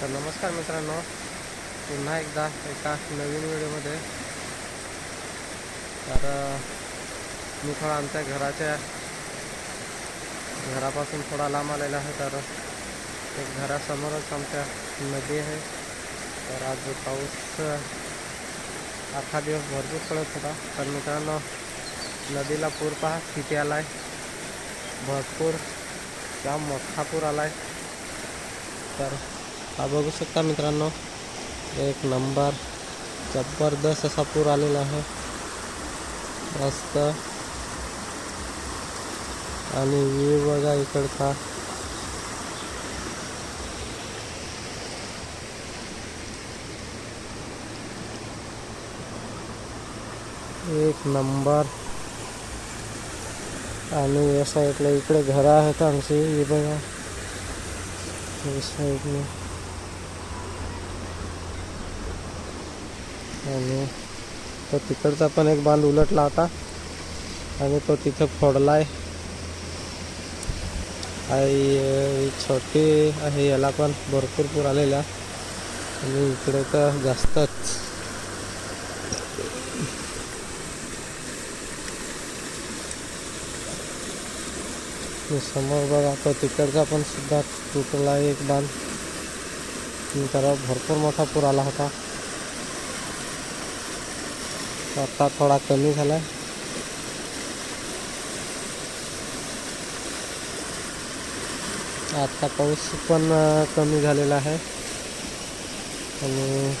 तर नमस्कार मित्रांनो पुन्हा एकदा एका नवीन व्हिडिओमध्ये. तर मी थोडा आमच्या घराच्या घरापासून थोडा लांब आलेला आहे. तर एक घरासमोरच आमच्या नदी आहे. तर आज पाऊस अख्खा दिवस भरपूर पडत होता. तर मित्रांनो नदीला पूर पहा किती आला आहे भरपूर जाम मोठा पूर आला आहे तर हा बघू शकता मित्रांनो, एक नंबर, ज़बरदस्त असा पूर आलेला आहे. मस्त. आणि व्ह्यू बघा इकडचा. एक नंबर. आणि या साईडला इकडे घरं आहेत आमची, हे बघा. या साईडने आणि तो तिकडचा पण एक बांध उलटला होता. आणि तो तिथं फोडलाय. आई अं, छोटी आहे याला पण भरपूर पूर आलेला आणि इकडे तर जास्तच. समोर बघा तो तिकडचा पण सुद्धा तुटला आहे एक बांध. त्याला भरपूर मोठा पूर आला होता. आता थोडा कमी झाला आता पाऊस पण कमी झालेला आहे. आणि